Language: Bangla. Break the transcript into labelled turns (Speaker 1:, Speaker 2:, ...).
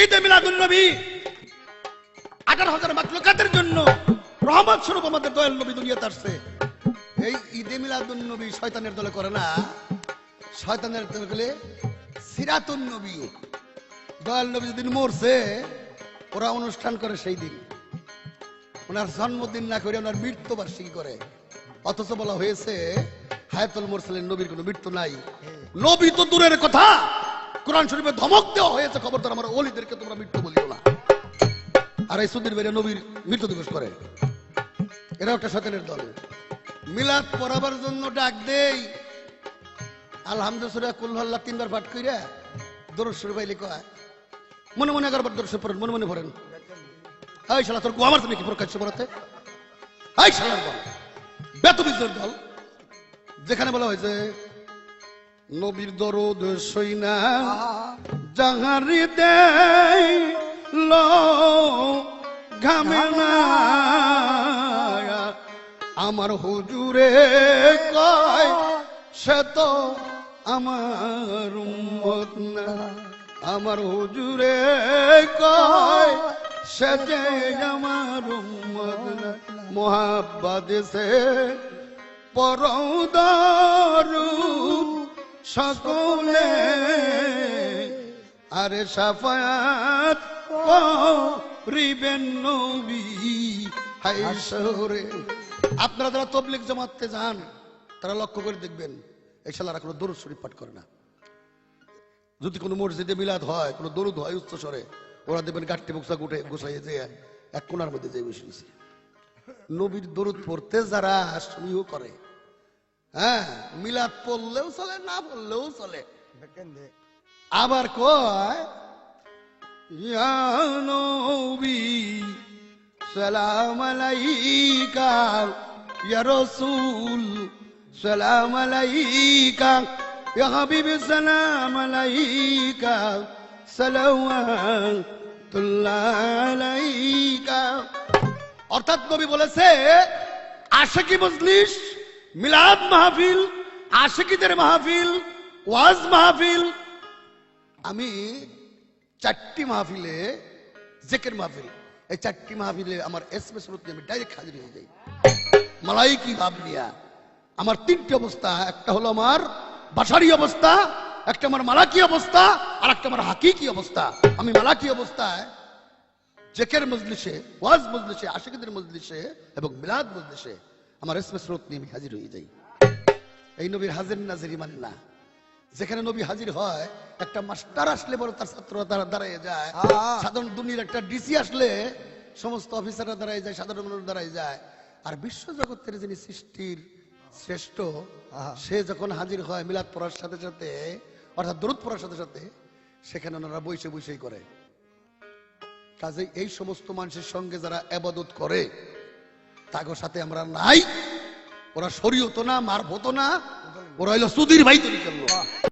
Speaker 1: ঈদে মিলাদুল নবী। আঠারো হাজার জন্য রহমত স্বরূপ আমাদের দয়াল নবী দুনিয়াতে আসছে। এই ঈদে মিলাদুল নবী শয়তানের দলে করে না। শয়তানের দলে গেলে নবী। দয়াল নবী যেদিন মরছে, ওরা অনুষ্ঠান করে সেই দিন। ওনার জন্মদিন না করে ওনার মৃত্যুবার্ষিকী করে। অথচ বলা হয়েছে, হায়াতুল মোরসালের নবীর কোনো মৃত্যু নাই। নবী তো দূরের কথা। কোরআন শরীফে ধমক দেওয়া হয়েছে, খবরদার আমার ওলিদেরকে তোমরা মৃত্যু বলিও না। আর এই সুদিন বেড়ে নবীর মৃত্যু দিবস করে। এরা একটা শয়তানের দল। মিলাদ পড়াবার জন্য ডাক দেই। আলহামদুলিল্লাহ তিনবার পাঠ কইরা দরুদ শরীফ আইলে মনে মনে দরুদ শরীফ মনে মনে এই শালা, তোর তুমি কি প্রকাশ্য পড়াতে এই শালার দল দল। যেখানে বলা হয়েছে নবীর দরদ সইনা জাহারি না। আমার হুজুরে কয়, সে তো আমার উম্মত না। আমার হুজুরে কয়, সে যে আমার উম্মত না। মোহাব্বত সে পরদারু সকলে আরে সাফায়াত করিবেন নবী। হাইসরে আপনারা যারা তবলিক জমাতে যান, তারা লক্ষ্য করে দেখবেন এই শালারা কোনো দরুদ শরীফ পাঠ করে না। যদি কোনো মসজিদে মিলাদ হয়, কোনো দরুদ হয় উচ্চ স্বরে, ওরা দেখবেন গাঠটি বুকসা গুটে গোসাইয়ে যে এক কোনার মধ্যে যে বসে নবীর দরুদ পড়তে যারা শুনিও করে হ্যাঁ মিলাদ পড়লেও চলে না পড়লেও চলে। আবার কয় নবী সালাম আলাইকা ইয়া রাসূল সালাম আলাইকা ইয়া হাবিবি সালাম আলাইকা সালাওয়াতুল্লাহ আলাইকা। অর্থাৎ নবী বলেছে আশা কি মজলিস মিলাদ মাহফিল, আশেকিদের মাহফিল, ওয়াজ মাহফিল। আমি চারটি মাহফিলে জেকের মাহফিল। এই চারটি মাহফিলে আমার এসএমএস রুট আমি ডাইরেক্ট হাজির হয়ে যাই। মালাই কি ভাব নিয়া আমার তিনটি অবস্থা, একটা হলো আমার বাসারি অবস্থা, একটা আমার মালাকি অবস্থা, আর একটা আমার হাকিকি অবস্থা। আমি মালাকি অবস্থায় জেকের মজলিসে, ওয়াজ মজলিসে, আশিকদের মজলিসে এবং মিলাদ মজলিসে আমার স্রোত নিয়ে আমি হাজির হয়ে যাই। এই নবীর হাজির নাজিরি মানে না। যেখানে নবী হাজির হয় একটা মাস্টার আসলে বড় তার ছাত্ররা তারা দাঁড়ায় যায়।
Speaker 2: আহা।
Speaker 1: সাধারণ দুনিয়ার একটা ডিসি আসলে সমস্ত অফিসাররা দাঁড়ায় যায় সাধারণ মানুষ দাঁড়ায় যায়। আর বিশ্ব জগতের যিনি সৃষ্টির শ্রেষ্ঠ
Speaker 2: আহা।
Speaker 1: সে যখন হাজির হয় মিলাদ পড়ার সাথে সাথে অর্থাৎ দরুদ পড়ার সাথে সাথে সেখানে ওনারা বসে বসেই করে। কাজে এই সমস্ত মানুষের সঙ্গে যারা আবাদত করে তাগো সাথে আমরা নাই। ওরা শরীয়ত না মারবো হতো না। ওরা হইল সুধীর ভাই তৈরি করল